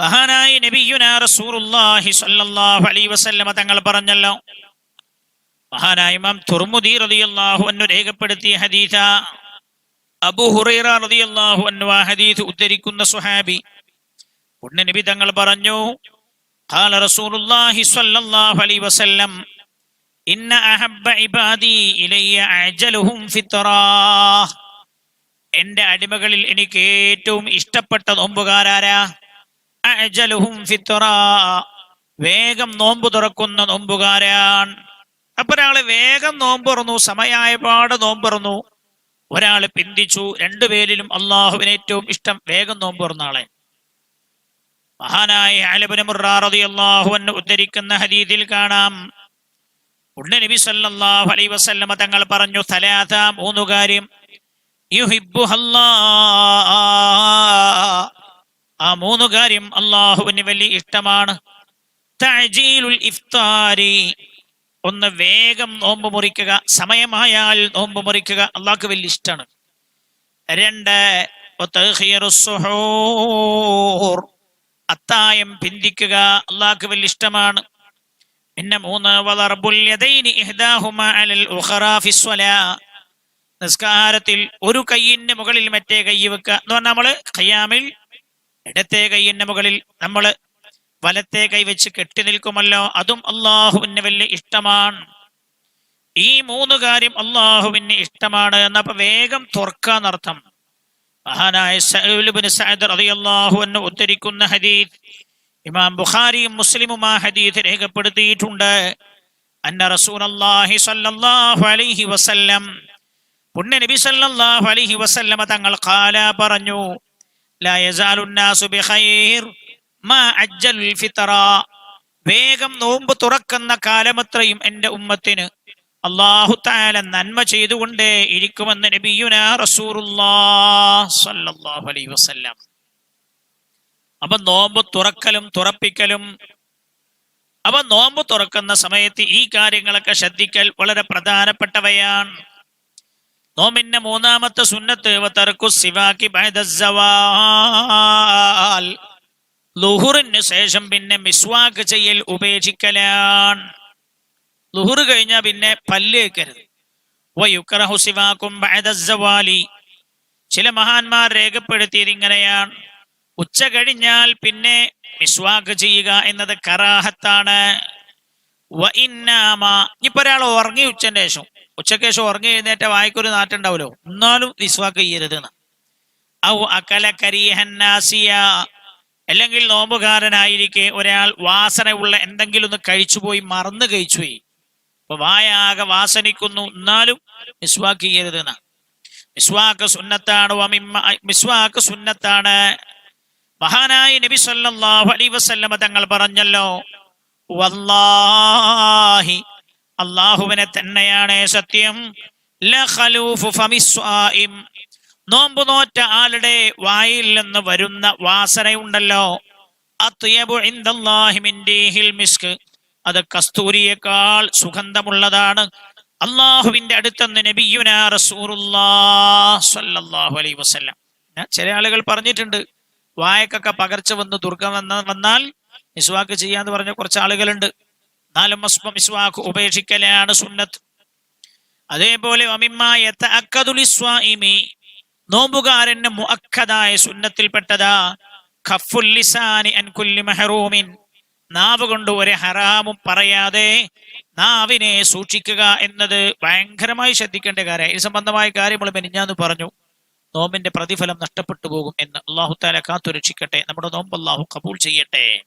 മഹാനായി നബിയുന റസൂലുള്ളാഹി സ്വല്ലല്ലാഹു അലൈഹി വസല്ലമ തങ്ങൾ പറഞ്ഞല്ലോ മഹാനായ ഇമാം തുർമുദി റളിയല്ലാഹു അൻഹു രേഖപ്പെടുത്തിയ ഹദീസ അബൂ ഹുറൈറ റളിയല്ലാഹു അൻഹു ആ ഹദീസ് ഉദ്ധരിക്കുന്ന സ്വഹാബി ഉടനെ നബി തങ്ങൾ പറഞ്ഞു قال رسول الله صلى الله عليه وسلم إن أحب عبادي إلي أعجلهم فطرا എന്റെ അടിമകളിൽ എനിക്ക് ഏറ്റവും ഇഷ്ടപ്പെട്ട നോമ്പുകാരാരാ അഅജലുഹും ഫിത്റാ വേഗം നോമ്പ് തുറക്കുന്ന നോമ്പുകാരാൻ അപ്പൊ ഒരാൾ വേഗം നോമ്പ് തുറന്നു സമയായപാട് നോമ്പ് തുറന്നു ഒരാൾ പിന്തിച്ചു രണ്ടുപേരിലും അള്ളാഹുവിന് ഏറ്റവും ഇഷ്ടം വേഗം നോമ്പ് തുറന്ന ആളെ. മഹാനായ മുറാറിയാഹുവിന് ഉദ്ധരിക്കുന്ന ഹരീതിൽ കാണാം. ഉണ്ണ നബി സല്ലാഹു അലൈ വസല്ലമ തങ്ങൾ പറഞ്ഞു തലാത മൂന്നു കാര്യം ആ മൂന്ന് കാര്യം അള്ളാഹുവിന് വലിയ ഇഷ്ടമാണ്. ഇഫ്താരി. ഒന്ന് വേഗം നോമ്പ് മുറിക്കുക സമയമായാൽ നോമ്പ് മുറിക്കുക അള്ളാഹ്ക്ക് വലിയ ഇഷ്ടമാണ്. രണ്ട് അത്തായം പിന്തിക്കുക അള്ളാഹ്ക്ക് വലിയ ഇഷ്ടമാണ്. പിന്നെ മൂന്ന് നിസ്കാരത്തിൽ ഒരു കയ്യിന്റെ മുകളിൽ മറ്റേ കൈ വെക്കുക. എന്ന് പറഞ്ഞാൽ നമ്മൾ ഖയ്യാമിൽ ഇടത്തെ കൈയിന്റെ മുകളിൽ നമ്മൾ വലത്തെ കൈ വെച്ച് കെട്ടി നിൽക്കുമല്ലോ. അതും അള്ളാഹുവിന് വലിയ ഇഷ്ടമാണ്. ഈ മൂന്ന് കാര്യം അള്ളാഹുവിന് ഇഷ്ടമാണ്. എന്നപ്പോ വേഗം തുറക്കാന്നർത്ഥം മഹാനായ ഉദ്ധരിക്കുന്ന ഹദീദ് ഇമാം ബുഖാരിയും മുസ്ലിമും ആ ഹദീദ് രേഖപ്പെടുത്തിയിട്ടുണ്ട്. അന്ന റസൂലല്ലാഹി സ്വല്ലല്ലാഹു അലൈഹി വസല്ലം പുണ്യ നബി സല്ലല്ലാഹു അലൈഹി വസല്ലമ തങ്ങൾ കാല പറഞ്ഞു വേഗം നോമ്പ് തുറക്കുന്ന കാലമത്രയും എന്റെ ഉമ്മത്തിന്. അള്ളാഹു താല നന്മ ചെയ്തുകൊണ്ടേ ഇരിക്കുമെന്ന് നബിയുന റസൂറുല്ലാഹ് അലൈ വസല്ലം. അപ്പൊ നോമ്പ് തുറക്കലും തുറപ്പിക്കലും അപ്പൊ നോമ്പ് തുറക്കുന്ന സമയത്ത് ഈ കാര്യങ്ങളൊക്കെ ശ്രദ്ധിക്കൽ വളരെ പ്രധാനപ്പെട്ടവയാണ്. നോമിന്റെ മൂന്നാമത്തെ സുന്നത്ത് സിവാക്കി ലുഹുറിന് ശേഷം പിന്നെ മിസ്വാക്ക് ചെയ്യൽ ഉപേക്ഷിക്കലാണ്. ലുഹുർ കഴിഞ്ഞാൽ പിന്നെ പല്ലേക്കരുത് വയുക്രഹു സിവാക്കും ചില മഹാന്മാർ രേഖപ്പെടുത്തിയത് ഇങ്ങനെയാണ്. ഉച്ച കഴിഞ്ഞാൽ പിന്നെ മിസ്വാക്ക് ചെയ്യുക എന്നത് കറാഹത്താണ്. ഇപ്പൊ ഒരാൾ ഉറങ്ങി ഉച്ചന്റെ ശേഷം. ഉച്ചയ്ക്ക് ശേഷം ഉറങ്ങി എഴുന്നേറ്റ വായിക്കൊരു നാട്ടുണ്ടാവല്ലോ എന്നാലും വിസ്വാക്ക് ചെയ്യരുത് എന്ന്. ഔ അകല കരിയഹന്നാസിയ അല്ലെങ്കിൽ നോമ്പുകാരനായിരിക്കെ ഒരാൾ വാസനയുള്ള എന്തെങ്കിലും ഒന്ന് കഴിച്ചുപോയി മറന്നു കഴിച്ചുപോയി. അപ്പൊ വായാകെ വാസനിക്കുന്നു. എന്നാലും മിസ്വാക്ക് ചെയ്യരുത് എന്നാ മിസ്വാക്ക് സുന്നത്താണ്. മിസ്വാക്ക് സുന്നത്താണ്. മഹാനായ നബി സല്ലാഹു അലൈഹി വസല്ലമ തങ്ങൾ പറഞ്ഞല്ലോ വല്ലാഹി അള്ളാഹുവിനെ തന്നെയാണ് സത്യം. നോമ്പ് നോറ്റ ആളുടെ വായിൽ നിന്ന് വരുന്ന വാസനയുണ്ടല്ലോ. അത് കസ്തൂരിയേക്കാൾ സുഗന്ധമുള്ളതാണ്. അള്ളാഹുവിന്റെ അടുത്തെന്ന് നബിയുന വസല്ലം. ചില ആളുകൾ പറഞ്ഞിട്ടുണ്ട് വായക്കൊക്കെ പകർച്ച വന്ന് ദുർഗം വന്ന വന്നാൽ മിസ്വാക്ക് ചെയ്യാന്ന് പറഞ്ഞ കുറച്ച് ആളുകളുണ്ട്. നാലും മിസ്വാക്ക് ഉപേക്ഷിക്കലാണ് സുന്നത്ത്. അതേപോലെ നോമ്പുകാരന് മുഅക്കദായ സുന്നത്തിൽപ്പെട്ടതാ മഹറൂമിൻ നാവ് കൊണ്ട് ഒരു ഹറാമും പറയാതെ നാവിനെ സൂക്ഷിക്കുക എന്നത് ഭയങ്കരമായി ശ്രദ്ധിക്കേണ്ട കാര്യം. ഇത് സംബന്ധമായ കാര്യങ്ങൾ മെനിഞ്ഞാന്ന് പറഞ്ഞു. നോമ്പിന്റെ പ്രതിഫലം നഷ്ടപ്പെട്ടു പോകും എന്ന് അള്ളാഹു താല കാത്തുരക്ഷിക്കട്ടെ. നമ്മുടെ നോമ്പ് അള്ളാഹു കബൂൾ ചെയ്യട്ടെ.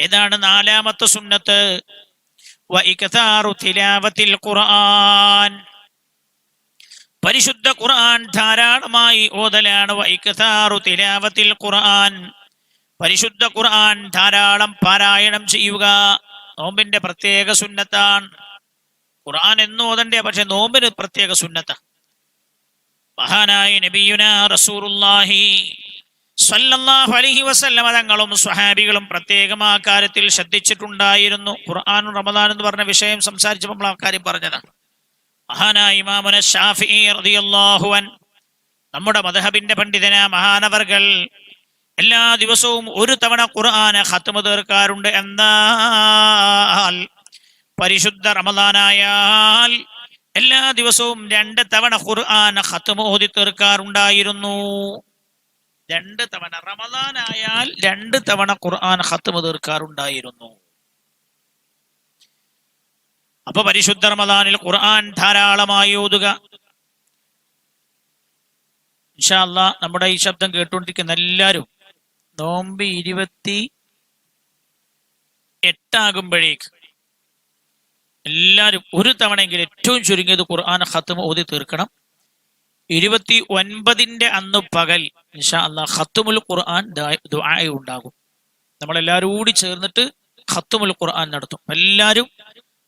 ഏതാണ് നാലാമത്തെ സുന്നത്ത്? ഖുർആൻ. പരിശുദ്ധ ഖുർആൻ ധാരാളമായി ഓതലാണ് വൈക്കതാറു തിലാവത്തിൽ ഖുർആൻ. പരിശുദ്ധ ഖുർആൻ ധാരാളം പാരായണം ചെയ്യുക. നോമ്പിന്റെ പ്രത്യേക സുന്നത്താണ്. ഖുർആൻ എന്ന് ഓതണ്ടേ പക്ഷെ നോമ്പിന് പ്രത്യേക സുന്നത്ത. മഹാനായി നബിയുന റസൂറുല്ലാഹി സല്ലല്ലാഹു അലൈഹി വസല്ലമ തങ്ങളും സ്വഹാബികളും പ്രത്യേകം ആ കാര്യത്തിൽ ശ്രദ്ധിച്ചിട്ടുണ്ടായിരുന്നു. ഖുർആൻ റമദാൻ എന്ന് പറഞ്ഞ വിഷയം സംസാരിച്ചപ്പോൾ നമ്മൾ ആ കാര്യം പറഞ്ഞതാണ്. നമ്മുടെ മദഹബിന്റെ പണ്ഡിതന മഹാനവർകൾ എല്ലാ ദിവസവും ഒരു തവണ ഖുർആന ഹത്തുമ തീർക്കാറുണ്ട്. എന്നാൽ പരിശുദ്ധ റമദാനായാൽ എല്ലാ ദിവസവും രണ്ട് തവണ ഖുർആൻ ഖത്മ ഓതി തീർക്കാറുണ്ടായിരുന്നു. രണ്ട് തവണ. റമദാനായാൽ രണ്ട് തവണ ഖുർആൻ ഹത്തുമ തീർക്കാറുണ്ടായിരുന്നു. അപ്പൊ പരിശുദ്ധ റമദാനിൽ ഖുർആൻ ധാരാളമായി ഓതുക. ഇൻഷാ അല്ലാ നമ്മുടെ ഈ ശബ്ദം കേട്ടുകൊണ്ടിരിക്കുന്ന എല്ലാവരും നോമ്പ് ഇരുപത്തി എട്ടാകുമ്പോഴേക്ക് എല്ലാവരും ഒരു തവണയെങ്കിലും ഏറ്റവും ചുരുങ്ങിയത് ഖുർആൻ ഹത്തുമ ഓതി തീർക്കണം. ഇരുപത്തി ഒൻപതിന്റെ അന്ന് പകൽ ഇൻഷാ അല്ലാ ഖത്തുമുൽ ഖുർആൻ ദുആ ഉണ്ടാകും. നമ്മളെല്ലാവരും കൂടി ചേർന്നിട്ട് ഖത്തുമുൽ ഖുർആൻ നടത്തും. എല്ലാവരും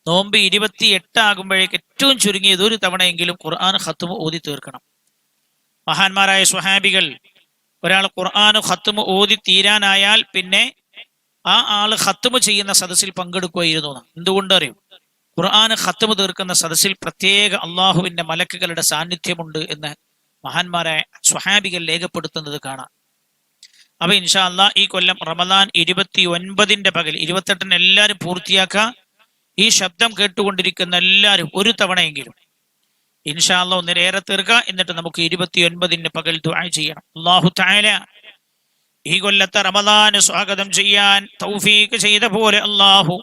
നോമ്പ് ഇരുപത്തി എട്ടാകുമ്പോഴേക്ക് ഏറ്റവും ചുരുങ്ങിയത് ഒരു തവണയെങ്കിലും ഖുർആൻ ഹത്തുമ് ഓതി തീർക്കണം. മഹാന്മാരായ സ്വഹാബികൾ ഒരാൾ ഖുർആാനും ഹത്തുമ് ഓതി തീരാനായാൽ പിന്നെ ആ ആൾ ഹത്തുമ് ചെയ്യുന്ന സദസ്സിൽ പങ്കെടുക്കുകയായിരുന്നു എന്തുകൊണ്ടറിയും? ഖുർആന് ഖത്തമ തീർക്കുന്ന സദസ്സിൽ പ്രത്യേക അള്ളാഹുവിന്റെ മലക്കുകളുടെ സാന്നിധ്യമുണ്ട് എന്ന് മഹാന്മാരായ സ്വഹാബികൾ രേഖപ്പെടുത്തുന്നത് കാണാം. അപ്പൊ ഇൻഷാ അള്ളാഹ് ഈ കൊല്ലം റമദാൻ ഇരുപത്തി ഒൻപതിന്റെ പകൽ ഇരുപത്തെട്ടിന് എല്ലാവരും പൂർത്തിയാക്കുക. ഈ ശബ്ദം കേട്ടുകൊണ്ടിരിക്കുന്ന എല്ലാവരും ഒരു തവണയെങ്കിലും ഇൻഷാ അള്ളാഹ് ഒന്നിലേറെ തീർക്കുക. എന്നിട്ട് നമുക്ക് ഇരുപത്തി ഒൻപതിന് പകൽ ദുആ ചെയ്യണം. അള്ളാഹു താല ഈ കൊല്ലത്തെ റമദാന് സ്വാഗതം ചെയ്യാൻ തൗഫീക്ക് ചെയ്ത പോലെ അള്ളാഹു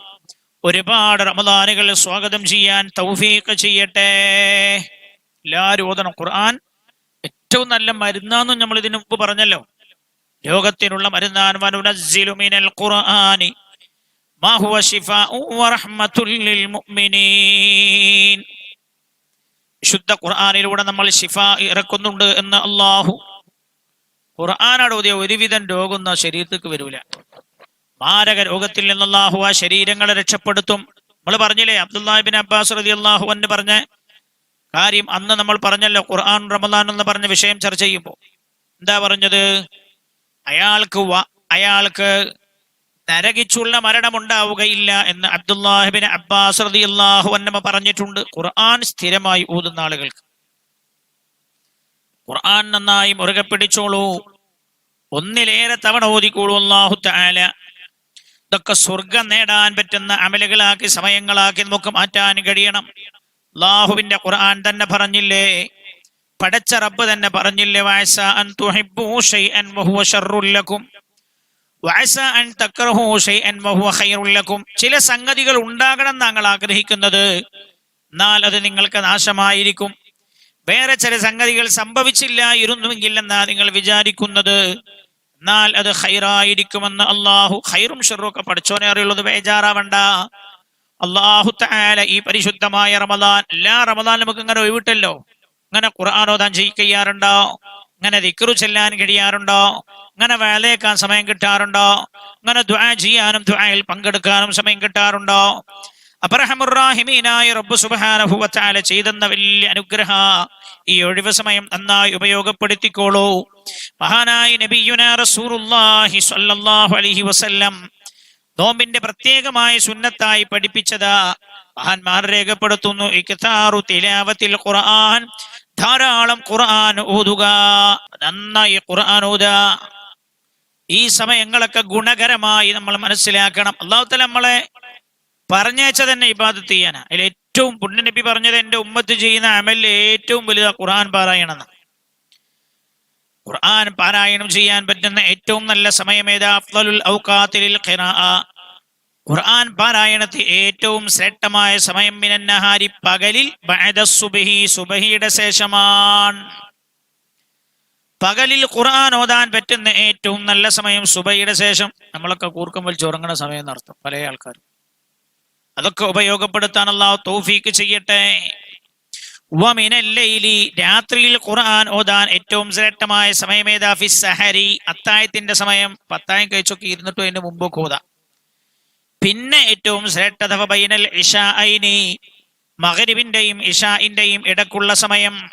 ഒരുപാട് റമദാനുകൾ സ്വാഗതം ചെയ്യാൻ തൗഫീക്ക് ചെയ്യട്ടെ. എല്ലാവരും ഓതണം. ഖുർആൻ ഏറ്റവും നല്ല മരുന്നാന്നും നമ്മൾ ഇതിനു മുമ്പ് പറഞ്ഞല്ലോ. ലോകത്തിനുള്ള മരുന്നാൻ ഖുർആനി. മുഅ്മിനീൻ. ശുദ്ധ ഖുർആാനിലൂടെ നമ്മൾ ഷിഫ ഇറക്കുന്നുണ്ട് എന്ന് അള്ളാഹു ഖുർആനാട് ഒരുവിധം രോഗം ശരീരത്തേക്ക് വരൂല. മാരക രോഗത്തിൽ നിന്ന് അള്ളാഹു ആ ശരീരങ്ങളെ രക്ഷപ്പെടുത്തും. നമ്മൾ പറഞ്ഞില്ലേ അബ്ദുല്ലാഹിബിൻ അബ്ബാസ് റതി അള്ളാഹു എന്ന് പറഞ്ഞ കാര്യം അന്ന് നമ്മൾ പറഞ്ഞല്ലോ ഖുർആൻ റമദാൻ എന്ന് പറഞ്ഞ വിഷയം ചർച്ച ചെയ്യുമ്പോൾ. എന്താ പറഞ്ഞത്? അയാൾക്ക് അയാൾക്ക് നരകിച്ചുള്ള മരണമുണ്ടാവുകയില്ല എന്ന് അബ്ദുല്ലാഹിബിൻ അബ്ബാസ് റതി അള്ളാഹു അന്നമ പറഞ്ഞിട്ടുണ്ട്. ഖുർആൻ സ്ഥിരമായി ഊതുന്ന ആളുകൾക്ക്. ഖുർആൻ നന്നായി മുറുകെ പിടിച്ചോളൂ. ഒന്നിലേറെ തവണ ഓതിക്കോളൂ അള്ളാഹു താല ഇതൊക്കെ സ്വർഗം നേടാൻ പറ്റുന്ന അമലുകളാക്കി സമയങ്ങളാക്കി നമുക്ക് മാറ്റാൻ കഴിയണം. അള്ളാഹുവിന്റെ ഖുർആൻ തന്നെ പറഞ്ഞില്ലേ? പടച്ച റബ്ബ് തന്നെ പറഞ്ഞില്ലേ? വയസ്സ അൻ തുഹിബ്ബു ഷൈഅൻ വഹുവ ശർറുൽ ലക്കും. അൻ തക്റഹു ലക്കും. ചില സംഗതികൾ ഉണ്ടാകണം താങ്കൾ ആഗ്രഹിക്കുന്നത്. എന്നാൽ അത് നിങ്ങൾക്ക് നാശമായിരിക്കും. വേറെ ചില സംഗതികൾ സംഭവിച്ചില്ലായിരുന്നുവെങ്കിൽ എന്നാ നിങ്ങൾ വിചാരിക്കുന്നത്? എന്നാൽ അത് ഖൈറായിരിക്കുമെന്ന് അള്ളാഹു ഖൈറും ഷെറും ഒക്കെ പഠിച്ചോനെ അറിയുള്ളത് ബേജാറാവണ്ട. അള്ളാഹു താല ഈ പരിശുദ്ധമായ റമദാൻ എല്ലാ റമദാൻ നമുക്ക് ഇങ്ങനെ ഒഴിവിട്ടല്ലോ. ഇങ്ങനെ ഖുർആാനോദാൻ ചെയ്യിക്കയ്യാറുണ്ടോ ഇങ്ങനെ ദിക്റു ചെല്ലാൻ കഴിയാറുണ്ടോ? ഇങ്ങനെ വേലയേക്കാൻ സമയം കിട്ടാറുണ്ടോ? ഇങ്ങനെ ദ്വാ ചെയ്യാനും ദ്വായിൽ പങ്കെടുക്കാനും സമയം കിട്ടാറുണ്ടോ? അബ്രഹമുറാഹിമീനായ റബ്ബു തആല ചെയ്തെന്ന വലിയ അനുഗ്രഹ. ഈ ഒഴിവ് സമയം നന്നായി ഉപയോഗപ്പെടുത്തിക്കോളൂ. മഹാനായ നബിയുന സ്വല്ലല്ലാഹു അലൈഹി വസല്ലം നോമ്പിന്റെ പ്രത്യേകമായ സുന്നത്തായി പഠിപ്പിച്ചതാ. മഹാന്മാർ രേഖപ്പെടുത്തുന്നു ഇക്താറു തിലാവത്തിൽ ഖുർആൻ ധാരാളം ഖുർആൻ ഓതുക നന്നായി ഖുർആൻ ഓതുക. ഈ സമയങ്ങളൊക്കെ ഗുണകരമായി നമ്മൾ മനസ്സിലാക്കണം. അള്ളാഹു നമ്മളെ പറഞ്ഞയച്ച തന്നെ ഇബാദത്ത് ചെയ്യാനാ. അതിൽ ഏറ്റവും പുണ്യനബി പറഞ്ഞത് എന്റെ ഉമ്മത്ത് ചെയ്യുന്ന അമലിൽ ഏറ്റവും വലുതാ ഖുർആൻ പാരായണം ഖുർആൻ പാരായണം ചെയ്യാൻ പറ്റുന്ന ഏറ്റവും നല്ല സമയം ഏതാ? അഫ്ളലുൽ ഔഖാത്തിൽ ഖുർആൻ പാരായണത്തിൽ ഏറ്റവും ശ്രേഷ്ഠമായ സമയം മിനന്നഹാരി പകലിൽ സുബ്ഹി സുബഹിയുടെ ശേഷമാണ്. പകലിൽ ഖുർആൻ ഓതാൻ പറ്റുന്ന ഏറ്റവും നല്ല സമയം സുബയുടെ ശേഷം. നമ്മളൊക്കെ കൂർക്കം ചുറങ്ങുന്ന സമയം നടത്തും പല ആൾക്കാരും. അതൊക്കെ ഉപയോഗപ്പെടുത്താൻ അള്ളാഹു തോഫീക്ക് ചെയ്യട്ടെ. വമിനല്ലൈലി രാത്രിയിൽ ഖുർആൻ ഓതാൻ ഏറ്റവും ശ്രേഷ്ഠമായ സമയമേതാ? ഫിസ് സഹരി അത്തായത്തിന്റെ സമയം. പത്തായം കഴിച്ചൊക്കെ ഇരുന്നിട്ടും അതിന്റെ മുമ്പൊക്കെ ഓതാം. പിന്നെ ഏറ്റവും ശ്രേഷ്ഠത ബൈനൽ ഇഷാ ഐനി മകരിബിന്റെയും ഇഷാഇന്റെയും ഇടക്കുള്ള സമയം.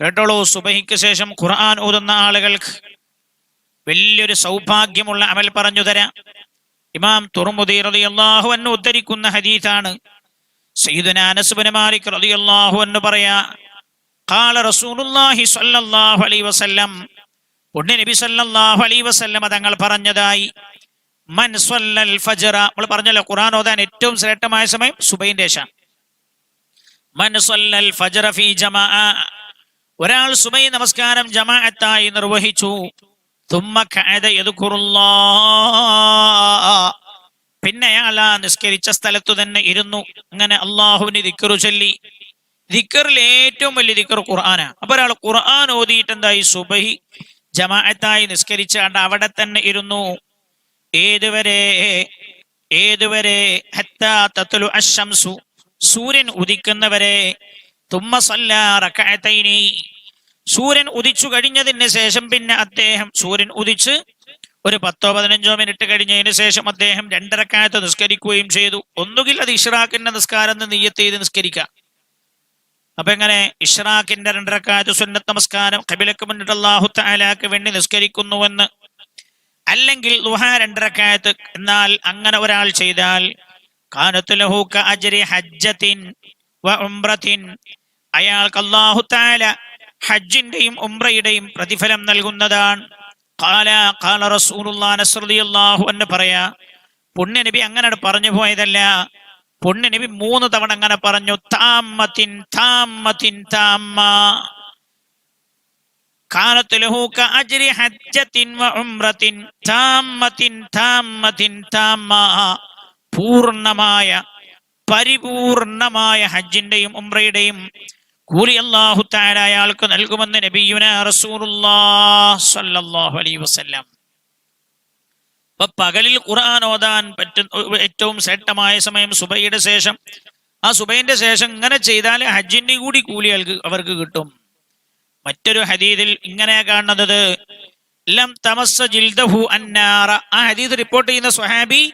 കേട്ടോളൂ സുബഹിക്ക് ശേഷം ഖുർആൻ ഓതുന്ന ആളുകൾക്ക് വലിയൊരു സൗഭാഗ്യമുള്ള അമൽ പറഞ്ഞു തരാം. ഇമാം തുറമുദി റളിയല്ലാഹു അൻഹു ഉദ്ധരിക്കുന്ന ഹദീസാണ്. സയ്യിദുന അനസ് ബിൻ മാലിക് റളിയല്ലാഹു അൻഹു പറയാ ഖാല റസൂലുള്ളാഹി സ്വല്ലല്ലാഹു അലൈഹി വസല്ലം. പുണ്യ നബി സല്ലല്ലാഹു അലൈഹി വസല്ലമ തങ്ങൾ പറഞ്ഞതായി മൻ സ്വല്ലൽ ഫജ്റ. നമ്മൾ പറഞ്ഞല്ലോ ഖുർആൻ ഓതാൻ ഏറ്റവും ശ്രേഷ്ഠമായ സമയം സുബൈന്റെ ശേഷം മൻ സ്വല്ലൽ ഫജ്റ ഫീ ജമാഅ. ഒരാൾ സുബൈ നമസ്കാരം ജമാഅത്തായി നിർവഹിച്ചു. പിന്നെ അയാൾ ആ നിസ്കരിച്ച സ്ഥലത്തു തന്നെ ഇരുന്നു. അങ്ങനെ അള്ളാഹുവിന് ദിക്കറു ചൊല്ലി. ദിക്കറിൽ ഏറ്റവും വലിയ ദിക്കർ ഖുർആനാ അപ്പൊ ഒരാൾ ഖുർആൻ ഓതിയിട്ട് എന്തായി സുബഹി ജമാഅത്തായി നിസ്കരിച്ചാണ്ട് അവിടെ തന്നെ ഇരുന്നു. ഏതുവരെ? ഏതുവരെ? സൂര്യൻ ഉദിക്കുന്നവരെ. തുമ്മ സൂര്യൻ ഉദിച്ചു കഴിഞ്ഞതിന് ശേഷം പിന്നെ അദ്ദേഹം സൂര്യൻ ഉദിച്ച് ഒരു പത്തോ പതിനഞ്ചോ മിനിറ്റ് കഴിഞ്ഞതിന് ശേഷം അദ്ദേഹം രണ്ടരക്കാലത്ത് നിസ്കരിക്കുകയും ചെയ്തു. ഒന്നുകിൽ അത് ഇഷ്റാഖിന്റെ നിസ്കാരം നീയത്ത് ചെയ്ത് നിസ്കരിക്കാം അപ്പൊ എങ്ങനെ? ഇഷ്റാഖിന്റെ രണ്ടരക്കാലത്ത് സുന്നത്ത് നമസ്കാരം കബിലക്ക് മുന്നിട്ട് അള്ളാഹു താലാക്ക് വേണ്ടി നിസ്കരിക്കുന്നുവെന്ന്. അല്ലെങ്കിൽ ദുഹ രണ്ടരക്കാലത്ത് എന്നാൽ അങ്ങനെ ഒരാൾ ചെയ്താൽ കാനത്തുലഹൂക്ക ലഹു കഅജ്രി ഹജ്ജത്തിൻ അയാൾക്ക് അള്ളാഹു താല ഹജ്ജിന്റെയും ഉംറയുടെയും പ്രതിഫലം നൽകുന്നതാണ്. കാല കാല റസൂലുള്ളാഹി റളിയല്ലാഹു അൻഹു പറയാ പുണ്യനബി അങ്ങനെ പറഞ്ഞു പോയതല്ല. പുണ്യനബി മൂന്ന് തവണ അങ്ങനെ പറഞ്ഞു താമത്തിൻ താമത്തിൻ താമ്മ. കാലത്ത് ലഹു അജ്രി ഹജ്ജത്തിൻ വ ഉംറത്തിൻ താമത്തിൻ താമത്തിൻ താമ്മ. പൂർണമായ പരിപൂർണമായ ഹജ്ജിന്റെയും ഉംറയുടെയും കൂലി അള്ളാഹു താല അയാൾക്ക് നൽകുമെന്ന് നബിയുന റസൂറുല്ലാഹു അലൈഹി വസല്ലം. അപ്പൊ പകലിൽ ഖുർആൻ ഓതാൻ പറ്റുന്ന ഏറ്റവും ശ്രേഷ്ഠമായ സമയം സുബൈയുടെ ശേഷം. ആ സുബൈന്റെ ശേഷം ഇങ്ങനെ ചെയ്താൽ ഹജ്ജിന്റെ കൂടി കൂലി അവർക്ക് കിട്ടും. മറ്റൊരു ഹദീദിൽ ഇങ്ങനെ കാണുന്നത്. ലം തമസ്സ ജിൽദഹു അന്നാറ. ആ ഹദീദ് റിപ്പോർട്ട് ചെയ്യുന്ന സുഹാബി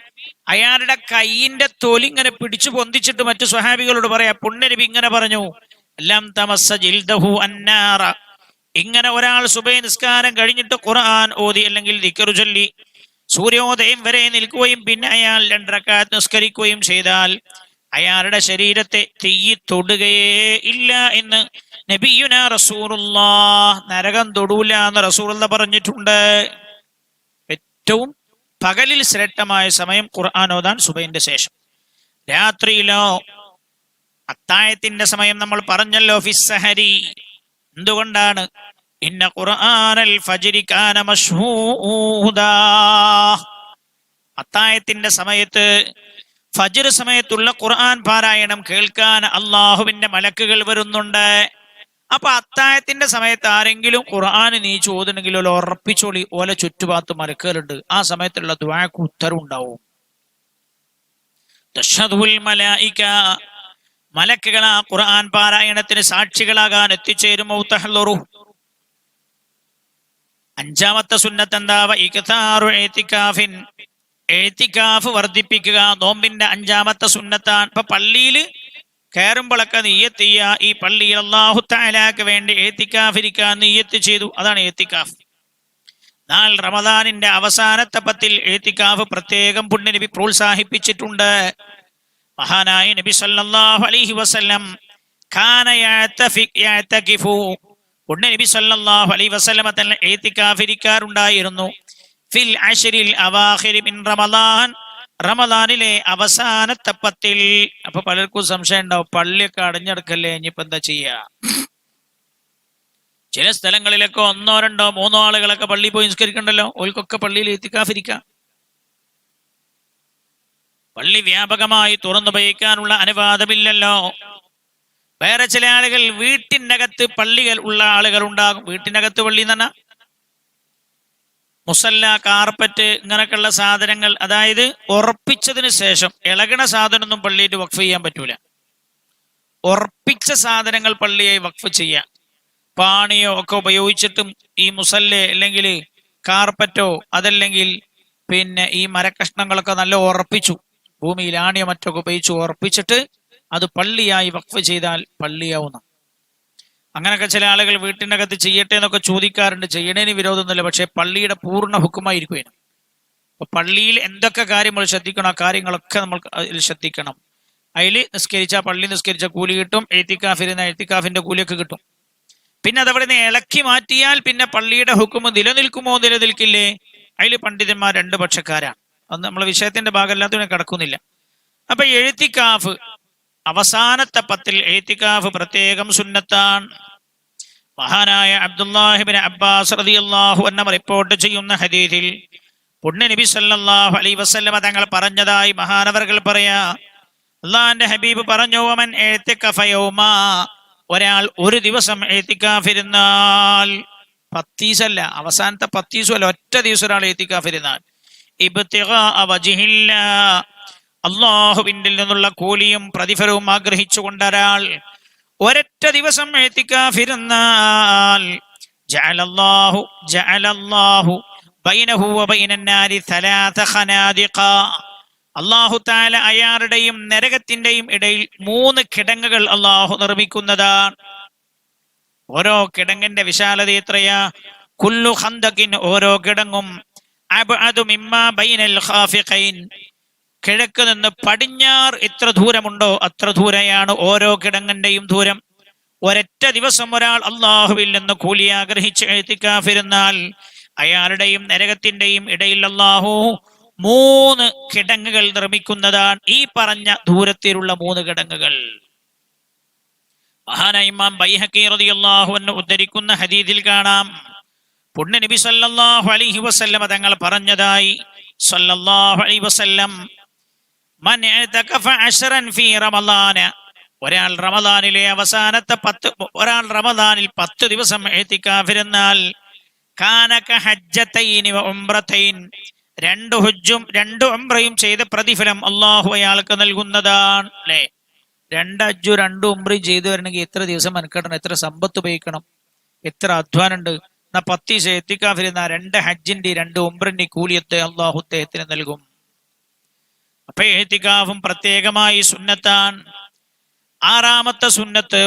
അയാളുടെ കൈയിന്റെ തൊലി ഇങ്ങനെ പിടിച്ചു പൊന്തിച്ചിട്ട് മറ്റു സുഹാബികളോട് പറയാ പുണ്യനബി ഇങ്ങനെ പറഞ്ഞു. ഇങ്ങനെ ഒരാൾ സുബൈ നിസ്കാരം കഴിഞ്ഞിട്ട് ഖുർആൻ ഓതി അല്ലെങ്കിൽ ദിക്കറു ചൊല്ലി സൂര്യോദയം വരെ നിൽക്കുകയും പിന്നെ അയാൾ രണ്ടരക്കാത്ത് നിസ്കരിക്കുകയും ചെയ്താൽ അയാളുടെ ശരീരത്തെ തീയി തൊടുകയേ ഇല്ല എന്ന് നബിയുന റസൂറുല്ലാ നരകം തൊടൂല എന്ന് റസൂറുള്ള പറഞ്ഞിട്ടുണ്ട്. ഏറ്റവും പകലിൽ ശ്രേഷ്ഠമായ സമയം ഖുർആൻ ഓതാൻ സുബൈന്റെ ശേഷം. രാത്രിയിലോ അത്തായത്തിന്റെ സമയം നമ്മൾ പറഞ്ഞല്ലോ ഫിസ്സഹരി എന്തുകൊണ്ടാണ്? ഇന്ന ഖുർആനൽ ഫജ്രി കാന മഷ്ഹൂദാ. അത്തായത്തിന്റെ സമയത്ത് ഫജ്ർ സമയത്തുള്ള ഖുർആൻ പാരായണം കേൾക്കാൻ അള്ളാഹുവിന്റെ മലക്കുകൾ വരുന്നുണ്ട്. അപ്പൊ അത്തായത്തിന്റെ സമയത്ത് ആരെങ്കിലും ഖുർആൻ നീ ചോദനെങ്കിൽ ഓല ഉറപ്പിച്ചോളി ഓല ചുറ്റുപാത്ത് മലക്കുകളുണ്ട്. ആ സമയത്തുള്ള ദ്വാക്ക് ഉത്തരവുണ്ടാവും. മലക്കുകൾ ആ ഖുർആൻ പാരായണത്തിന് സാക്ഷികളാകാൻ എത്തിച്ചേരും ഔത്തഹല്ലുറു അഞ്ചാമത്തെ സുന്നത്ത് എന്താവ ഇഖ്താറു എത്തിക്കാഫിൻ. എഴുത്തിക്കാഫ് വർദ്ധിപ്പിക്കുക. നോമ്പിന്റെ അഞ്ചാമത്തെ സുന്നത്താണ്. ഇപ്പൊ പള്ളിയിൽ കയറുമ്പോഴൊക്കെ നീയത്ത് ചെയ്യുക. ഈ പള്ളിയിൽ അള്ളാഹു താലാക്ക് വേണ്ടി എഴുത്തിക്കാഫിരിക്കാൻ നീയത്ത് ചെയ്തു. അതാണ് എഴുത്തിക്കാഫ് എന്നാൽ റമദാനിന്റെ അവസാനത്തെ പത്തിൽ എഴുത്തിക്കാഫ് പ്രത്യേകം പുണ്യനബി പ്രോത്സാഹിപ്പിച്ചിട്ടുണ്ട്. മഹാനായ നബി സല്ലല്ലാഹു അലൈഹി വസല്ലം കാന യഅതഫി- യഅതകിഫു ഉടനെ നബി സല്ലല്ലാഹു അലൈഹി വസല്ലം തന്നെ എഴുത്തിക്കാഫിരിക്കാറുണ്ടായിരുന്നു. ഫിൽ അശ്രിൽ അവാഖിരി മിൻ റമദാൻ. റമദാനിലെ അവസാനത്തെ പത്തിൽ. അപ്പൊ പലർക്കും സംശയം ഉണ്ടാവും പള്ളിയൊക്കെ അടഞ്ഞെടുക്കല്ലേ ഇനിയിപ്പോ എന്താ ചെയ്യാ? ചില സ്ഥലങ്ങളിലൊക്കെ ഒന്നോ രണ്ടോ മൂന്നോ ആളുകളൊക്കെ പള്ളി പോയി നിസ്കരിക്കണ്ടല്ലോ? ഓൽക്കൊക്കെ പള്ളിയിൽ എത്തിക്കാഫിരിക്കാം പള്ളി വ്യാപകമായി തുറന്നുപയോഗിക്കാനുള്ള അനുവാദമില്ലല്ലോ. വേറെ ചില ആളുകൾ വീട്ടിനകത്ത് പള്ളികൾ ഉള്ള ആളുകൾ ഉണ്ടാകും വീട്ടിനകത്ത് പള്ളി എന്ന് പറഞ്ഞാൽ മുസല്ല കാർപ്പറ്റ് ഇങ്ങനെയൊക്കെയുള്ള സാധനങ്ങൾ അതായത് ഉറപ്പിച്ചതിന് ശേഷം ഇളകണ സാധനമൊന്നും പള്ളിയിൽ വഖഫ് ചെയ്യാൻ പറ്റൂല. ഉറപ്പിച്ച സാധനങ്ങൾ പള്ളിയായി വഖഫ് ചെയ്യാം. പാണിയോ ഒക്കെ ഉപയോഗിച്ചിട്ടും ഈ മുസല്ലെ അല്ലെങ്കിൽ കാർപ്പറ്റോ അതല്ലെങ്കിൽ പിന്നെ ഈ മരക്കഷ്ണങ്ങളൊക്കെ നല്ല ഉറപ്പിച്ചു. ഭൂമിയിൽ ആണിയോ മറ്റൊക്കെ ഉപയോഗിച്ച് ഉറപ്പിച്ചിട്ട് അത് പള്ളിയായി വഖഫ് ചെയ്താൽ പള്ളിയാവുന്ന അങ്ങനെയൊക്കെ ചില ആളുകൾ വീട്ടിനകത്ത് ചെയ്യട്ടെ എന്നൊക്കെ ചോദിക്കാറുണ്ട്. ചെയ്യണേന് വിരോധമൊന്നുമില്ല. പക്ഷേ പള്ളിയുടെ പൂർണ ഹുക്കുമായിരിക്കും. അപ്പൊ പള്ളിയിൽ എന്തൊക്കെ കാര്യങ്ങൾ ശ്രദ്ധിക്കണം ആ കാര്യങ്ങളൊക്കെ നമ്മൾ അതിൽ ശ്രദ്ധിക്കണം. അതിൽ നിസ്കരിച്ച പള്ളി നിസ്കരിച്ച കൂലി കിട്ടും എഴുത്തിക്കാഫിരുന്ന എഴുത്തിക്കാഫിന്റെ കൂലിയൊക്കെ കിട്ടും. പിന്നെ അതവിടെ നിന്ന് ഇളക്കി മാറ്റിയാൽ പിന്നെ പള്ളിയുടെ ഹുക്കുമ് നിലനിൽക്കുമോ നിലനിൽക്കില്ലേ? അതിൽ പണ്ഡിതന്മാർ രണ്ട് പക്ഷക്കാരാണ്. അത് നമ്മളെ വിഷയത്തിന്റെ ഭാഗമല്ലാത്തതിനെ കിടക്കുന്നില്ല. അപ്പൊ എഴുത്തിക്കാഫ് അവസാനത്തെ പത്തിൽ എഴുത്തിക്കാഫ് പ്രത്യേകം സുന്നത്താണ്. മഹാനായ അബ്ദുല്ലാഹിബിൻ അബ്ബാസ് റതിയാഹു എന്നവർ റിപ്പോർട്ട് ചെയ്യുന്ന ഹദീസിൽ പുണ്യ നബി സല്ലാഹു അലൈ വസല്ലമ തങ്ങൾ പറഞ്ഞതായി മഹാനവർകൾ പറയാ അള്ളാഹന്റെ ഹബീബ് പറഞ്ഞു അവൻ എഴുത്തിക്കഫയൗമാ ഒരാൾ ഒരു ദിവസം എഴുത്തിക്കാഫിരുന്നാൽ പത്തീസല്ല അവസാനത്തെ പത്തീസും അല്ല ഒറ്റ ദിവസം ഒരാൾ എഴുത്തിക്കാഫിരുന്നാൽ വജിഹില്ല. അള്ളാഹുവിന്റെ നിന്നുള്ള കൂലിയും പ്രതിഫലവും ആഗ്രഹിച്ചുകൊണ്ട് ഒരാൾ ഒരൊറ്റ ദിവസം അള്ളാഹു താല അയാളുടെയും നരകത്തിന്റെയും ഇടയിൽ മൂന്ന് കിടങ്ങുകൾ അള്ളാഹു നിർമ്മിക്കുന്നതാണ്. ഓരോ കിടങ്ങിന്റെ വിശാലത എത്രയാ? കുല്ലു ഹന്തകിൻ ഓരോ കിടങ്ങും കിഴക്ക് നിന്ന് പടിഞ്ഞാർ എത്ര ദൂരമുണ്ടോ? അത്ര ദൂരെയാണ് ഓരോ കിടങ്ങന്റെയും ദൂരം. ഒരൊറ്റ ദിവസം ഒരാൾ അള്ളാഹുവിൽ നിന്ന് കൂലി ആഗ്രഹിച്ച് എഴുത്തിക്കാഫിരുന്നാൽ അയാളുടെയും നരകത്തിന്റെയും ഇടയിൽ അള്ളാഹു മൂന്ന് കിടങ്ങുകൾ നിർമ്മിക്കുന്നതാണ് ഈ പറഞ്ഞ ദൂരത്തിലുള്ള മൂന്ന് കിടങ്ങുകൾ. മഹാനായ ഇമാം റളിയല്ലാഹു അൻഹു ഉദ്ധരിക്കുന്ന ഹദീദിൽ കാണാം. പുണ്യ നബി സല്ലല്ലാഹു അലൈഹി വസല്ലം തങ്ങൾ പറഞ്ഞതായി. സല്ലല്ലാഹു അലൈഹി വസല്ലം മൻ ഇഅ്തഖഫ അശ്റൻ ഫീ റമളാന ഒരാൾ റമദാനിലെ അവസാനത്തെ പത്ത് ഒരാൾ റമദാനിൽ പത്ത് ദിവസം എഴുത്തിക്കാഫിരുന്നാൽ കാനക ഹജ്ജത്തൈനി ഉംറത്തൈൻ രണ്ട് ഹുജ്ജും രണ്ട് ഉംറയും ചെയ്ത പ്രതിഫലം അള്ളാഹു അയാൾക്ക് നൽകുന്നതാണ് അല്ലേ? രണ്ട് ഹജ്ജും രണ്ട് ഉംറയും ചെയ്തു വരണമെങ്കിൽ എത്ര ദിവസം മനക്കെട്ടണം എത്ര സമ്പത്ത് ഉപയോഗിക്കണം എത്ര അധ്വാനുണ്ട് എന്നാ പത്തി എത്തിക്കാഫിരുന്ന രണ്ട് ഹജ്ജിന്റെ രണ്ട് ഉംറന്റെ കൂലിയത്തെ അള്ളാഹു അദ്ദേഹത്തിന് നൽകും. അപ്പൊ എത്തിക്കാഫും പ്രത്യേകമായി സുന്നത്താൻ ആറാമത്തെ സുന്നത്ത്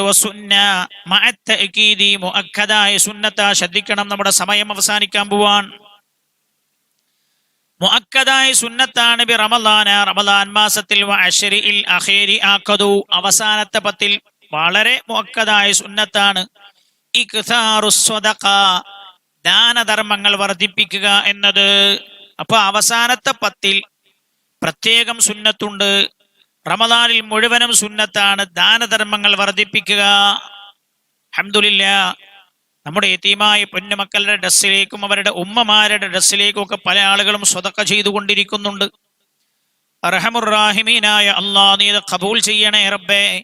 സുന്നത്ത ശ്രദ്ധിക്കണം നമ്മുടെ സമയം അവസാനിക്കാൻ പോവാൻ മുഅക്കദായ സുന്നത്താണ് ബി റമളാന റമദാൻ മാസത്തിൽ അഖീരി അവസാനത്തെ പത്തിൽ വളരെ മുഅക്കദായ സുന്നത്താണ്. ദാനധർമ്മങ്ങൾ വർദ്ധിപ്പിക്കുക എന്നത്. അപ്പൊ അവസാനത്തെ പത്തിൽ പ്രത്യേകം സുന്നത്തുണ്ട്. റമദാനിൽ മുഴുവനും സുന്നത്താണ് ദാനധർമ്മങ്ങൾ വർദ്ധിപ്പിക്കുക. അഹമ്മദില്ല നമ്മുടെ എത്തിയുമായ പൊന്നുമക്കളുടെ ഡ്രസ്സിലേക്കും അവരുടെ ഉമ്മമാരുടെ ഡ്രസ്സിലേക്കും ഒക്കെ പല ആളുകളും സ്വതക്ക ചെയ്തുകൊണ്ടിരിക്കുന്നുണ്ട്. റഹമുറാഹിമീനായ അള്ളാ നീ കബൂൽ ചെയ്യണേ റബ്ബേ.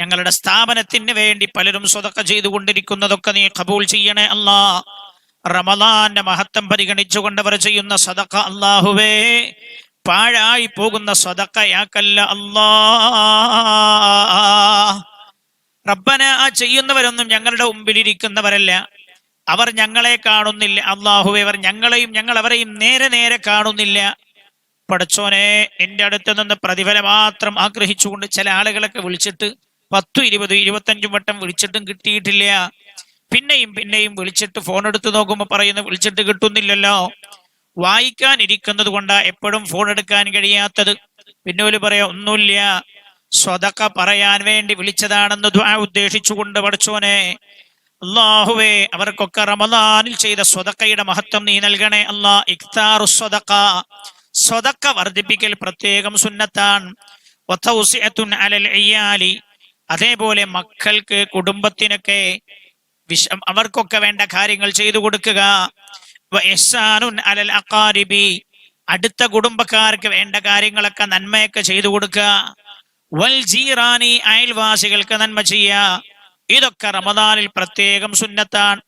ഞങ്ങളുടെ സ്ഥാപനത്തിന് വേണ്ടി പലരും സ്വതക്ക ചെയ്തുകൊണ്ടിരിക്കുന്നതൊക്കെ നീ കബൂൾ ചെയ്യണേ അല്ലാ. റമദാന്റെ മഹത്വം പരിഗണിച്ചുകൊണ്ടവർ ചെയ്യുന്ന സദക്ക അള്ളാഹുവേ പാഴായി പോകുന്ന സ്വതക്കയാക്കല്ല അല്ലാ. റബ്ബന ആ ചെയ്യുന്നവരൊന്നും ഞങ്ങളുടെ മുമ്പിലിരിക്കുന്നവരല്ല. അവർ ഞങ്ങളെ കാണുന്നില്ല. അള്ളാഹുവെ അവർ ഞങ്ങളെയും ഞങ്ങൾ അവരെയും നേരെ നേരെ കാണുന്നില്ല. പഠിച്ചോനെ എന്റെ അടുത്ത് നിന്ന് പ്രതിഫലം മാത്രം ആഗ്രഹിച്ചുകൊണ്ട് ചില ആളുകളൊക്കെ വിളിച്ചിട്ട് പത്തു ഇരുപത് ഇരുപത്തഞ്ചും വട്ടം വിളിച്ചിട്ടും കിട്ടിയിട്ടില്ല. പിന്നെയും പിന്നെയും വിളിച്ചിട്ട് ഫോൺ എടുത്ത് നോക്കുമ്പോൾ പറയുന്നു വിളിച്ചിട്ട് കിട്ടുന്നില്ലല്ലോ. വായിക്കാൻ ഇരിക്കുന്നത് കൊണ്ടാ എപ്പോഴും ഫോൺ എടുക്കാൻ കഴിയാത്തത്. പിന്നെ ഒരു പറയാ ഒന്നുമില്ല. സ്വതക്ക പറയാൻ വേണ്ടി വിളിച്ചതാണെന്ന് ഉദ്ദേശിച്ചുകൊണ്ട് പഠിച്ചോനെ. അള്ളാഹുവേ അവർക്കൊക്കെ റമദാനിൽ ചെയ്ത സ്വതക്കയുടെ മഹത്വം നീ നൽകണേ. അല്ലാ ഇഖ്താറു സ്വതക്ക. സ്വതക്ക വർദ്ധിപ്പിക്കൽ പ്രത്യേകം സുന്നത്താൻ അലൽ അതേപോലെ മക്കൾക്ക് കുടുംബത്തിനൊക്കെ വിഷം അവർക്കൊക്കെ വേണ്ട കാര്യങ്ങൾ ചെയ്തു കൊടുക്കുക. അലൽ അടുത്ത കുടുംബക്കാർക്ക് വേണ്ട കാര്യങ്ങളൊക്കെ നന്മയൊക്കെ ചെയ്തു കൊടുക്കുക. വൽ ജീറാനി അയൽവാസികൾക്ക് നന്മ ചെയ്യുക. ഇതൊക്കെ റമദാനിൽ പ്രത്യേകം സുന്നത്താണ്.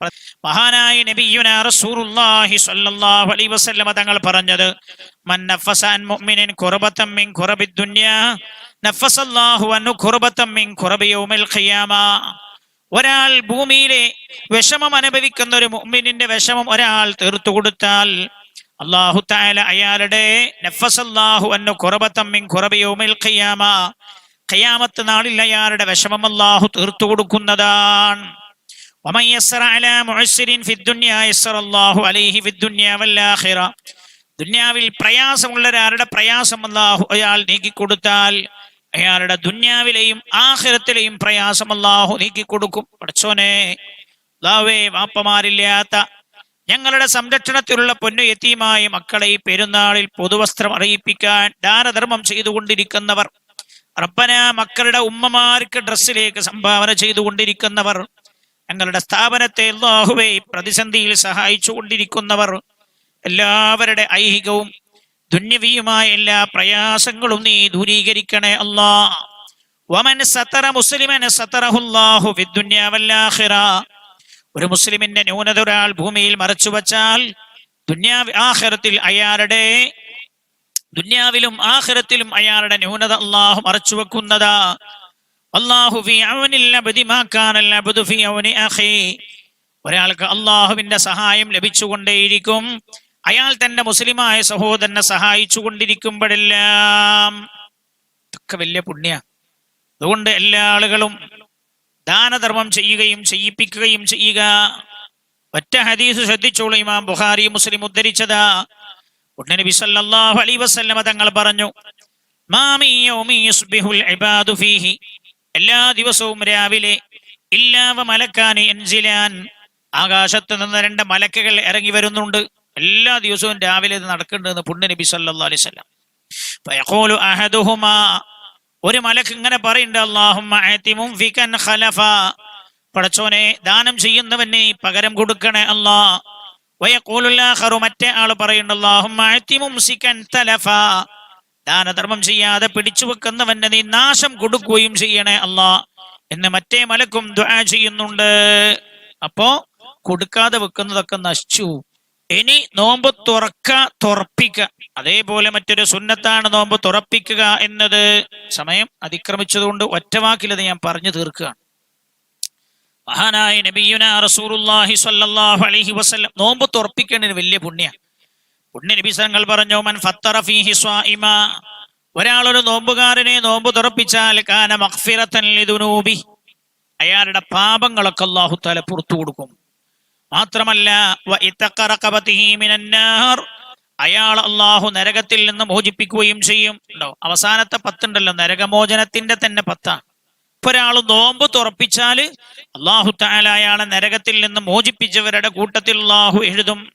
മഹാനായ നബിയുന റസൂലുള്ളാഹി സ്വല്ലല്ലാഹു അലൈഹി വസല്ലമ തങ്ങൾ പറഞ്ഞത് മൻ നഫസാൻ മുഅ്മിനിൻ ഖുർബതൻ മിൻ ഖുർബിദ് ദുനിയ ഒരാൾ ഭൂമിയിലെ വിഷമം അനുഭവിക്കുന്ന ഒരു മുമ്മിനിന്റെ വിഷമം ഒരാൾ തീർത്തു കൊടുത്താൽ അള്ളാഹു തായാല അയാളുടെ നഫസല്ലാഹു അന്നു കുറബത്തമ്മിൻ കുറബയോമിൽ ഖയ്യാമ ഖയ്യാമത്ത് നാളിൽ അയാളുടെ വിഷമം അള്ളാഹു തീർത്തു കൊടുക്കുന്നതാണ്. ദുന്യാവിൽ പ്രയാസമുള്ള ഒരാളുടെ പ്രയാസം അള്ളാഹു അയാൾ നീക്കിക്കൊടുത്താൽ അയാളുടെ ദുന്യാവിലെയും ആഖിറത്തിലെയും പ്രയാസം അല്ലാഹു നീക്കിക്കൊടുക്കും. പഠിച്ചോനെ ലാവേ വാപ്പമാരില്ലാത്ത ഞങ്ങളുടെ സംരക്ഷണത്തിലുള്ള പൊന്നു എത്തിയുമായ മക്കളെ ഈ പെരുന്നാളിൽ പൊതുവസ്ത്രം അറിയിപ്പിക്കാൻ ദാനധർമ്മം ചെയ്തുകൊണ്ടിരിക്കുന്നവർ റബ്ബന മക്കളുടെ ഉമ്മമാർക്ക് ഡ്രസ്സിലേക്ക് സംഭാവന ചെയ്തുകൊണ്ടിരിക്കുന്നവർ ഞങ്ങളുടെ സ്ഥാപനത്തെ അല്ലാഹുവേ ഈ പ്രതിസന്ധിയിൽ സഹായിച്ചു കൊണ്ടിരിക്കുന്നവർ എല്ലാവരുടെ ഐഹികവും ദുന്യവിയുമായ എല്ലാ പ്രയാസങ്ങളും നീ ദൂരീകരിക്കണേ അല്ലാ. വമൻ സത്തറ മുസ്ലിമൻ സത്തറഹുല്ലാഹു ഫിദ്ദുന്യ വല്ലാഖിറ ഒരു മുസ്ലിമിന്റെ ന്യൂനത ഒരാൾ ഭൂമിയിൽ മറച്ചു വച്ചാൽ ദുന്യാ ആഖിറത്തിൽ അയാളുടെ ദുന്യാവിലും ആഖിറത്തിലും അയാളുടെ ന്യൂനത അള്ളാഹു മറച്ചു വെക്കുന്നതാ. അള്ളാഹു ഒരാൾക്ക് അള്ളാഹുവിന്റെ സഹായം ലഭിച്ചുകൊണ്ടേയിരിക്കും. അയാൾ തന്റെ മുസ്ലിമായ സഹോദരനെ സഹായിച്ചു കൊണ്ടിരിക്കുമ്പോഴെല്ലാം ഇതൊക്കെ വലിയ പുണ്യ. അതുകൊണ്ട് എല്ലാ ആളുകളും ദാനധർമ്മം ചെയ്യുകയും ചെയ്യിപ്പിക്കുകയും ചെയ്യുക. ഒറ്റ ഹദീസ് ശ്രദ്ധിച്ചോളൂ ഇമാം ബുഹാരി മുസ്ലിം ഉദ്ധരിച്ചതാ. ഉടനബി സല്ലല്ലാഹു അലൈഹി വസല്ലമ തങ്ങൾ പറഞ്ഞു ഇബാദു ഫീഹി. എല്ലാ ദിവസവും രാവിലെ ഇല്ലാവ മലക്കാനി എൻസിലാൻ ആകാശത്ത് നിന്ന് രണ്ട് മലക്കുകൾ ഇറങ്ങി വരുന്നുണ്ട്. എല്ലാ ദിവസവും രാവിലെ ഇത് നടക്കേണ്ടതെന്ന് പുണ്യ നബി അഹദുഹുമാ ഒരു മലക്ക് ഇങ്ങനെ ഖലഫ. പടച്ചോനെ ദാനം ചെയ്യുന്നവന് പകരം കൊടുക്കണേ അല്ലാ വയക്കോലുല്ലാഹറു മറ്റേ ആൾ തലഫ ദാനധർമ്മം ചെയ്യാതെ പിടിച്ചു വെക്കുന്നവന് നീ നാശം കൊടുക്കുകയും ചെയ്യണേ അല്ലാ എന്ന് മറ്റേ മലക്കും ദുആ ചെയ്യുന്നുണ്ട്. അപ്പോ കൊടുക്കാതെ വെക്കുന്നതൊക്കെ നശിച്ചു ഇനി നോമ്പ് തുറക്ക തുറപ്പിക്ക. അതേപോലെ മറ്റൊരു സുന്നത്താണ് നോമ്പ് തുറപ്പിക്കുക എന്നത്. സമയം അതിക്രമിച്ചതുകൊണ്ട് ഒറ്റവാക്കിലത് ഞാൻ പറഞ്ഞു തീർക്കുകയാണ്. മഹാനായ നബിയുന റസൂലുള്ളാഹി സ്വല്ലല്ലാഹു അലൈഹി വസല്ലം. നോമ്പ് തുറപ്പിക്കേണ്ടതിന് വലിയ പുണ്യ പുണ്യ നബിസങ്ങൾ പറഞ്ഞു മൻ ഫത്തറ ഫീഹി സ്വായിമ ഒരാളൊരു നോമ്പുകാരനെ നോമ്പ് തുറപ്പിച്ചാൽ കാന മഗ്ഫിറത്തൻ ലിദുനൂബി അയാളുടെ പാപങ്ങളൊക്കെ അല്ലാഹു തആല പുറത്തു കൊടുക്കും. മാത്രമല്ല അയാൾ അള്ളാഹു നരകത്തിൽ നിന്ന് മോചിപ്പിക്കുകയും ചെയ്യും. ഉണ്ടോ? അവസാനത്തെ പത്തുണ്ടല്ലോ നരകമോചനത്തിന്റെ തന്നെ പത്താണ്. ഒരാൾ നോമ്പ് തുറപ്പിച്ചാൽ അള്ളാഹു താല നരകത്തിൽ നിന്ന് മോചിപ്പിച്ചവരുടെ കൂട്ടത്തിൽ അള്ളാഹു എഴുതും.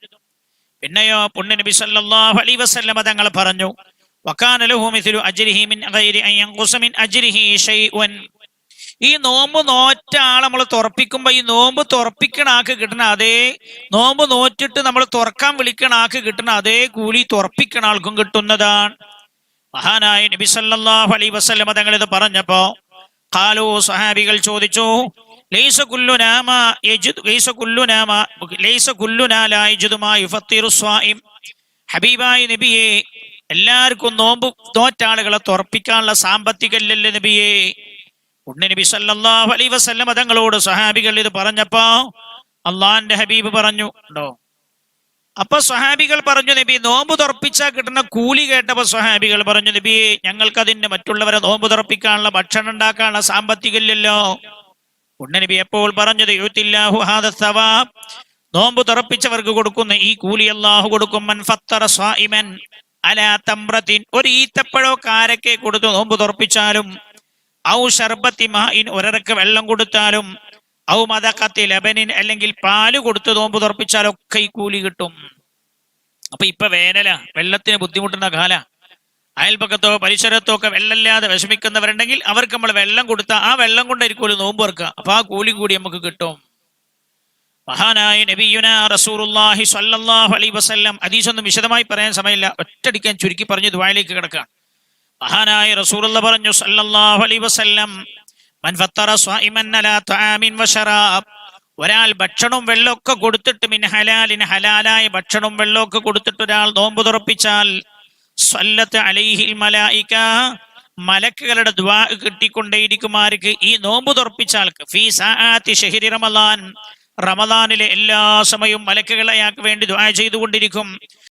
പിന്നെയോ പുണ്യ നബി സല്ലല്ലാഹു അലൈഹി വസല്ലമ തങ്ങൾ പറഞ്ഞു വകാന ലഹു മിസ്ലു അജ്രിഹി ഈ നോമ്പ് നോറ്റ ആളെ നമ്മൾ തുറപ്പിക്കുമ്പോ ഈ നോമ്പ് തുറപ്പിക്കണ ആക്ക് കിട്ടണ അതേ നോമ്പ് നോറ്റിട്ട് നമ്മൾ തുറക്കാൻ വിളിക്കണ ആക്ക് കിട്ടണ അതേ കൂലി തുറപ്പിക്കണ ആൾക്കും കിട്ടുന്നതാണ്. മഹാനായ നബി സല്ലല്ലാഹു അലൈഹി വസല്ലമ തങ്ങൾ ഇത് പറഞ്ഞപ്പോ കാലോ സഹാബികൾ ചോദിച്ചു ലൈസ ഹബീബായ നബിയെ എല്ലാവർക്കും നോമ്പ് നോറ്റ ആളുകളെ തുറപ്പിക്കാനുള്ള സാമ്പത്തികല്ലല്ലേ നബിയെ? ഉണ്ണ നബി സല്ലല്ലാഹു അലൈഹി വസല്ലമ തങ്ങളോട് സഹാബികൾ ഇത് പറഞ്ഞപ്പോ അള്ളാന്റെ ഹബീബ് പറഞ്ഞു ഉണ്ടോ? അപ്പൊ സ്വഹാബികൾ പറഞ്ഞു നബി നോമ്പ് തുറപ്പിച്ചാൽ കിട്ടുന്ന കൂലി കേട്ടപ്പോ സ്വഹാബികൾ പറഞ്ഞു നബി ഞങ്ങൾക്ക് അതിന്റെ മറ്റുള്ളവരെ നോമ്പ് തുറപ്പിക്കാനുള്ള ഭക്ഷണം ഉണ്ടാക്കാനുള്ള സാമ്പത്തികമില്ലല്ലോ. ഉണ്ണ നബി എപ്പോൾ പറഞ്ഞത് യൂത്തില്ലാഹു ഹാദ സവാബ്. നോമ്പ് തുറപ്പിച്ചവർക്ക് കൊടുക്കുന്ന ഈ കൂലി അള്ളാഹു കൊടുക്കും അലാ ഒരു ഈത്തപ്പഴോ കാരക്കെ കൊടുത്ത് നോമ്പ് തുറപ്പിച്ചാലും ഔ ഷർബത്തി മഹിൻ ഒരക്ക് വെള്ളം കൊടുത്താലും ഔ മതക്കത്തി ലബനിൻ അല്ലെങ്കിൽ പാൽ കൊടുത്ത് നോമ്പ് തുറപ്പിച്ചാലൊക്കെ ഈ കൂലി കിട്ടും. അപ്പൊ ഇപ്പൊ വേനല വെള്ളത്തിന് ബുദ്ധിമുട്ടുന്ന കാല. അയൽപക്കത്തോ പരിസരത്തോ ഒക്കെ വെള്ളമില്ലാതെ വിഷമിക്കുന്നവരുണ്ടെങ്കിൽ അവർക്ക് നമ്മൾ വെള്ളം കൊടുത്താൽ ആ വെള്ളം കൊണ്ടായിരിക്കും നോമ്പ് തുറക്കുക. അപ്പൊ ആ കൂലി കൂടി നമുക്ക് കിട്ടും. മഹാനായ നബിയുന റസൂറുല്ലാഹി സല്ലാഹു അലൈഹി വസല്ലം. ഹദീസൊന്നും വിശദമായി പറയാൻ സമയമില്ല. ഒറ്റടിക്കാൻ ചുരുക്കി പറഞ്ഞു ദുബായിലേക്ക് കിടക്കാം മഹാനായ റസൂലുള്ള പറഞ്ഞു സല്ലല്ലാഹു അലൈഹി വസല്ലം മൻ ഫത്തറ സ്വായിമൻ അലാ തആമിൻ വശറാബ് ഒരാൾ ഭക്ഷണവും വെള്ളമൊക്കെ കൊടുത്തിട്ട് മിൻ ഹലാലിൻ ഹലാലായ ഭക്ഷണവും വെള്ളമൊക്കെ കൊടുത്തിട്ട് ഒരാൾ നോമ്പ് തുറപ്പിച്ചാൽ സ്വല്ലത്ത് അലൈഹിൽ മലായിക. മലക്കുകളുടെ ദ്വാ കിട്ടിക്കൊണ്ടേയിരിക്കുമാർക്ക് ഈ നോമ്പ് തുറപ്പിച്ചാൽ ഫീ സആത്തി ഷഹരി റമളാൻ റമദാനിലെ എല്ലാ സമയവും മലക്കുകളെ അയാൾക്ക് വേണ്ടി ദ്വാ ചെയ്തുകൊണ്ടിരിക്കും.